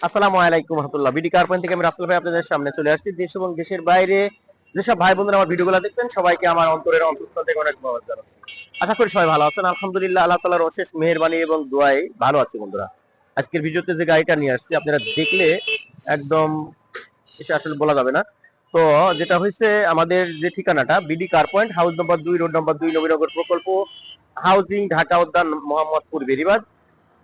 আসসালামু আলাইকুম রহমতুল্লাহ। বিডি থেকে আমি রাসেল ভাই আপনাদের সামনে চলে আসছি দেশ এবং দেশের বাইরে। যেসব ভাই আমার ভিডিওগুলো সবাইকে আমার অন্তরের থেকে অনেক জানাচ্ছি। আশা করি সবাই ভালো আছেন। আলহামদুলিল্লাহ, আল্লাহ তালার অশেষ মেহরবানি এবং দোয়াই ভালো বন্ধুরা। আজকের ভিডিওতে যে গাড়িটা নিয়ে আসছি, আপনারা দেখলে একদম এটা আসলে বলা যাবে না। তো যেটা হয়েছে আমাদের যে ঠিকানাটা BD car point house number দুই, রোড নম্বর দুই, নবীনগর প্রকল্প, হাউজিং, ঢাকা উদ্যান, মোহাম্মদপুর বেরিবাদ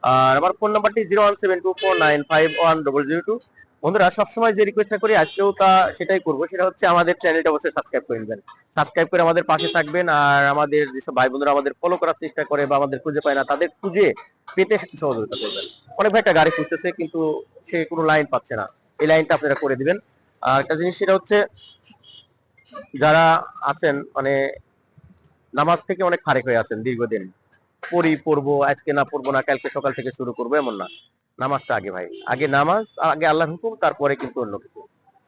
আর আমার ফোন নাম্বারটি zero one seven two four nine five one double zero two বন্ধুরা, সবসময় যে রিকোয়েস্টটা করি, আজকেও তা সেটাই করব। সেটা হচ্ছে আমাদের চ্যানেলটা অবশ্যই সাবস্ক্রাইব করে নেবেন। সাবস্ক্রাইব করে আমাদের পাশে থাকবেন আর আমাদের যেসব ভাই বোনেরা আমাদের ফলো করার চেষ্টা করে বা আমাদের খুঁজে পায় না, তাদের খুঁজে পেতে সহযোগিতা করবেন। অনেক ভাই একটা গাড়ি খুঁজতেছে, কিন্তু সে কোনো লাইন পাচ্ছে না। এই লাইনটা আপনারা করে দিবেন। আর একটা জিনিস, সেটা হচ্ছে যারা আছেন মানে নামাজ থেকে অনেক ফারেক হয়ে আছেন দীর্ঘদিন। পড়ি, পড়ব, আজকে না পড়ব না, কালকে সকাল থেকে শুরু করব, এমন না। নামাজটা আগে ভাই। আগে নামাজ, আগে আল্লাহর হুকুম, তারপরে কিন্তু অন্য কিছু।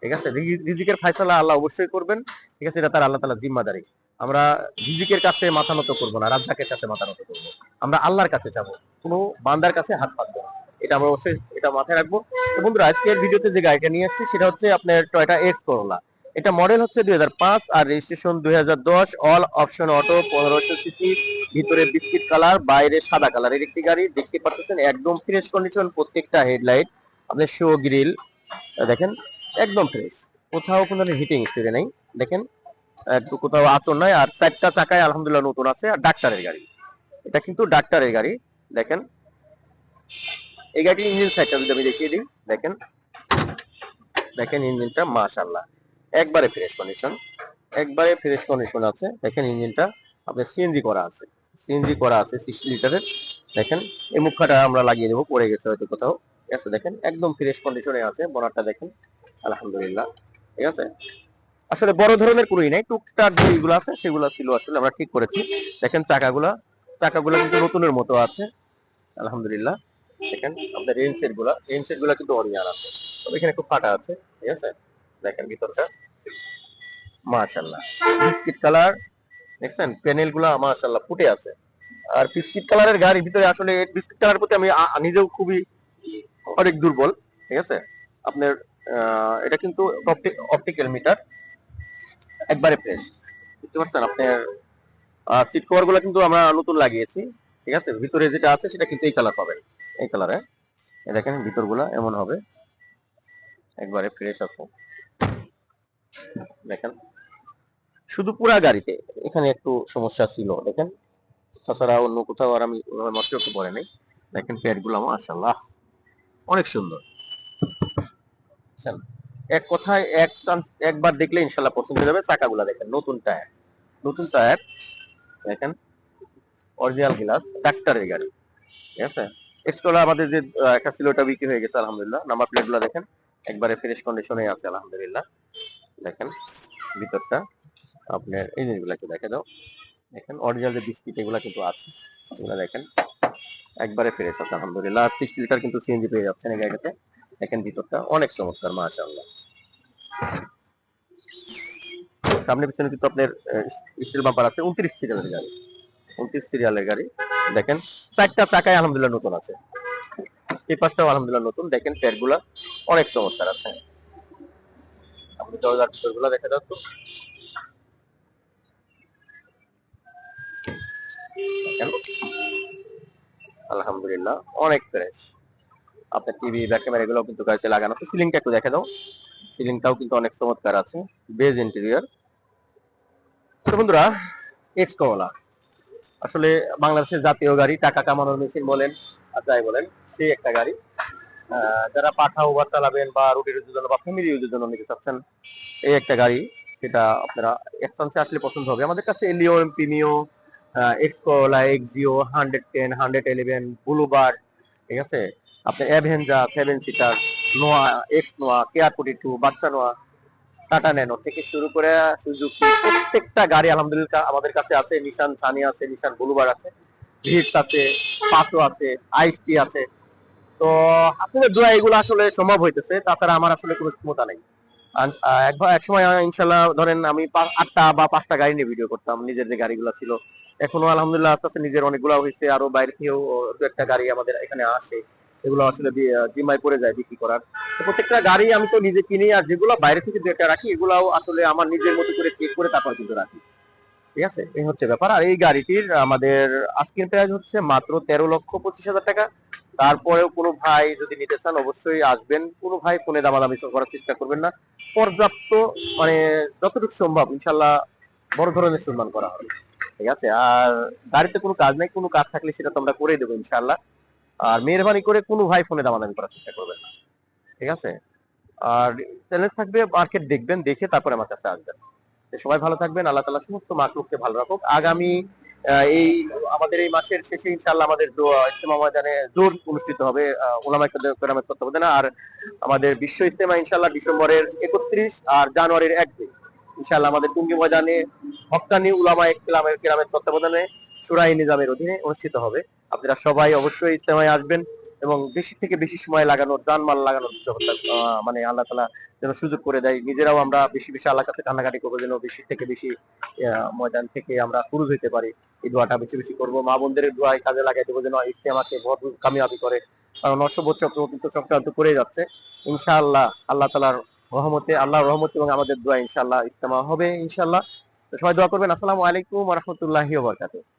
ঠিক আছে? রিজিকের ফায়সালা আল্লাহ অবশ্যই করবেন। ঠিক আছে? এটা তার আল্লাহ তালা জিম্মাদারি। আমরা রিজিকের কাছে মাথা নত করব না, রাজ্জাকের কাছে মাথা নত করব। আমরা আল্লাহর কাছে যাব। কোনো বান্দার কাছে হাত পাতবো না। এটা আমরা অবশ্যই, এটা মাথায় রাখব। বন্ধুরা, আজকের ভিডিওতে যে গাড়িটা নিয়ে আসছি, সেটা হচ্ছে আপনার টয়টা এক্স করোলা এটা মডেল হচ্ছে দুই হাজার পাঁচ আর রেজিস্ট্রেশন দুই হাজার দশ অল অপশন অটো পনেরোশো সিসি ভিতরে বিস্কিট কালার বাইরে সাদা কালারের একটি গাড়ি। দেখতে পাচ্ছেন একদম ফ্রেশ কন্ডিশন প্রত্যেকটা হেডলাইট আপনার শো গ্রিল দেখেন, একদম ফ্রেশ কোথাও কোনো হিটিং স্টোরে নেই, দেখেন একটু কোথাও আচর নাই। আর চারটা চাকায় আলহামদুলিল্লাহ নতুন আছে, আর ডাক্তারের গাড়ি। এটা কিন্তু ডাক্তারের গাড়ি, দেখেন। এই গাড়ির ইঞ্জিন সাইডটা যদি আমি দেখিয়ে দিই, দেখেন। দেখেন ইঞ্জিনটা মাশাল্লাহ একবারে ফ্রেশ কন্ডিশন একবারে ফ্রেশ কন্ডিশন আছে। দেখেন ইঞ্জিনটা, আপনার সিএনজি করা আছে। সিএনজি করা আছে সিক্সটি লিটারের দেখেন, এই মুখাটা আমরা লাগিয়ে দেবো, পড়ে গেছে হয়তো কোথাও। ঠিক আছে, দেখেন, একদম ফ্রেশ কন্ডিশনে আছে, বোনারটা দেখেন। আলহামদুলিল্লাহ, ঠিক আছে। আসলে বড় ধরনের কুড়ি নেই, টুকটাক যেগুলো আছে, সেগুলো ছিল আসলে আমরা ঠিক করেছি। দেখেন চাকাগুলা, চাকাগুলো কিন্তু নতুনের মতো আছে। আলহামদুলিল্লাহ, দেখেন, আপনার রেন সেটগুলা রেন সেটগুলা কিন্তু অরিজিনাল আছে। তবে এখানে একটু ফাটা আছে, ঠিক আছে। দেখেন ভিতরটা। মাশাল্লাহ বিস্কিট কালার, দেখছেন? প্যানেল মাশাল্লাহ ফুটে আছে। আর বিস্কিট কালারের ভিতরে আসলে বিস্কিট কালার প্রতি আমি নিজেও খুবই অনেক দুর্বল, ঠিক আছে? আপনার এটা কিন্তু অপটিক্যাল মিটার একবারে ফ্রেশ বুঝতে পারছেন? আপনার সিট কভারগুলো কিন্তু আমরা নতুন লাগিয়েছি, ঠিক আছে? ভিতরে যেটা আছে সেটা কিন্তু এই কালার পাবেন। এই কালারে দেখেন ভিতরগুলা এমন হবে। একবারে ফ্রেশ আছে। দেখেন, শুধু পুরা গাড়িতে। এখানে একটু সমস্যা ছিল, দেখেন। তাছাড়া অন্য কোথাও আর আমি নষ্ট করতে পারে নাই। দেখেন প্যাডগুলো মাশাল্লাহ অনেক সুন্দর। এক কথায়, এক চান্স একবার দেখলে ইনশাল্লাহ পছন্দ হয়ে যাবে। চাকাগুলা দেখেন, নতুন টায়ার নতুন টায়ার দেখেন অরিজিনাল গ্লাস ডাক্তারের গাড়ি। ঠিক আছে? এক্সকোলা আমাদের যে একটা ছিল, ওটা বিক্রি হয়ে গেছে, আলহামদুলিল্লাহ। নাম্বার প্লেটগুলো দেখেন একবারে ফ্রেশ কন্ডিশনে আছে, আলহামদুলিল্লাহ। দেখেন, ভিতরটা, আপনার এই জিনিসগুলো একটু দেখে দাও। দেখেন অরিজিনাল যে বিস্কিট এগুলো কিন্তু আছে, এগুলো দেখেন, একবারে ফ্রেশ আছে, আলহামদুলিল্লাহ। আর সিক্স লিটার কিন্তু সিএনজি পেয়ে যাচ্ছেন এই গাড়িটাতে দেখেন, ভিতরটা অনেক চমৎকার, মাশাআল্লাহ। সামনে পিছনে কিন্তু আপনার স্টিল বাম্পার আছে, উনত্রিশ সিরিয়ালের গাড়ি। উনত্রিশ সিরিয়ালের গাড়ি। দেখেন, চারটা চাকায় আলহামদুলিল্লাহ নতুন আছে। এই পাশটাও আলহামদুলিল্লাহ নতুন। দেখেন টায়ার অনেক চমৎকার আছে। আপনি দরজার ভিতরগুলা দেখা যাও আলহামদুলিল্লাহ অনেক ফ্রেশ আপনার টিভি ব্যাক ক্যামেরা এগুলো কিন্তু গাড়িতে লাগানো আছে। সিলিংটা একটু দেখে দাও। সিলিংটাও কিন্তু অনেক চমৎকার আছে। বেজ ইন্টেরিয়র তো বন্ধুরা এক্স করোলা আসলে বাংলাদেশের জাতীয় গাড়ি টাকা কামানোর মেশিন বলেন, আর যাই বলেন সেই একটা গাড়ি। যারা পাঠা ওভার চালাবেন বা রুটি রুটির জন্য বা ফ্যামিলি ইউজের জন্য নিতে চাচ্ছেন, এই একটা গাড়ি, সেটা আপনারা এক্সপান্সে আসলে পছন্দ হবে। আমাদের কাছে Allion এমপিনিও X Corolla Axio hundred ten hundred eleven Bluebird ঠিক আছে? আপনার Avanza seven seater Noah X Noah care forty two বাচ্চা নোয়া টাটা ন্যানো থেকে শুরু করে সুজুকি প্রত্যেকটা গাড়ি আলহামদুলিল্লাহ আমাদের কাছে আছে। নিশান সানি আছে, নিশান ব্লুবার আছে, ভিটস আছে, পাসো আছে, আইসটি আছে। তো আপনাদের দোয়া এগুলো আসলে সম্ভব হইতেছে। তাছাড়া আমার আসলে কোনো ক্ষমতা নেই। এক সময় ইনশাল্লাহ ধরেন আমি আটটা বা পাঁচটা গাড়ি নিয়ে ভিডিও করতাম। নিজের যে গাড়িগুলো ছিল। এখনও আলহামদুলিল্লাহ আস্তে আস্তে নিজের অনেকগুলো হয়েছে আরও বাইরে থেকেও দু একটা গাড়ি আমাদের এখানে আসে। এগুলো আসলে জিম্মায় পড়ে যায় বিক্রি করার। প্রত্যেকটা গাড়ি আমি তো নিজে কিনি আর যেগুলো বাইরে থেকে একটা রাখি, এগুলাও আসলে আমার নিজের মতো করে চেক করে তারপর কিন্তু রাখি। ঠিক আছে? এই হচ্ছে ব্যাপার। আর এই গাড়িটির আমাদের আজকের প্রাইস হচ্ছে মাত্র তেরো লক্ষ পঁচিশ হাজার টাকা। তারপরেও কোনো ভাই যদি নিতে চান অবশ্যই আসবেন। কোনো ভাই ফোনে দামাদামি করার চেষ্টা করবেন না। পর্যাপ্ত মানে যতটুকু সম্ভব, ইনশাল্লাহ বড় ধরনের সম্মান করা হবে। ঠিক আছে? আর গাড়িতে কোনো কাজ নাই, কোনো কাজ থাকলে সেটা তোমরা করে দেবো ইনশাল্লাহ। আর মেহরবানি করে কোনো ভাই ফোনে দামাদামি করার চেষ্টা করবেন না। ঠিক আছে? আর চ্যালেঞ্জ থাকবে মার্কেট দেখবেন, দেখে তারপরে আমার কাছে আসবেন। সবাই ভালো থাকবেন, আল্লাহ তালা সমস্ত মাকলুককে ভালো রাখুক। আগামী এই, আমাদের এই মাসের শেষে ইনশাল্লাহ আমাদের ইজতেমা ময়দানে জোর অনুষ্ঠিত হবে। ওলামা কেরামের তত্ত্বাবধানে। আর আমাদের বিশ্ব ইজতেমা ইনশাল্লাহ ডিসেম্বরের একত্রিশ আর জানুয়ারির এক দিন ইনশাল্লাহ আমাদের টুঙ্গি ময়দানে হক্কানি উলামা কেরামের কেরামের তত্ত্বাবধানে সুরাই নিজামের অধীনে অনুষ্ঠিত হবে। আপনারা সবাই অবশ্যই ইজতেমায় আসবেন এবং বেশি থেকে বেশি সময় লাগানোর, জানমাল লাগানোর মানে আল্লাহ তালা যেন সুযোগ করে দেয়। নিজেরাও আমরা বেশি বেশি আল্লাহ কাছে কান্নাকাটি করব যেন বেশি থেকে বেশি ময়দান থেকে আমরা পুরুষ হইতে পারি। এই দোয়াটা বেশি বেশি করব। মা বোনদের দোয়ায় কাজে লাগাই দেবো যেন ইস্তেমাকে ভরপুর কামিয়াবি করে। কারণ অশুভ চক্র কিন্তু চক্রান্ত করে যাচ্ছে। ইনশাআল্লাহ আল্লাহ তালার রহমতে আল্লাহ রহমত এবং আমাদের দোয়া ইনশাআল্লাহ ইস্তেমা হবে ইনশাআল্লাহ। সবাই দোয়া করবেন। আসসালামু আলাইকুম রহমতুল্লাহি ওয়া বারাকাতুহু।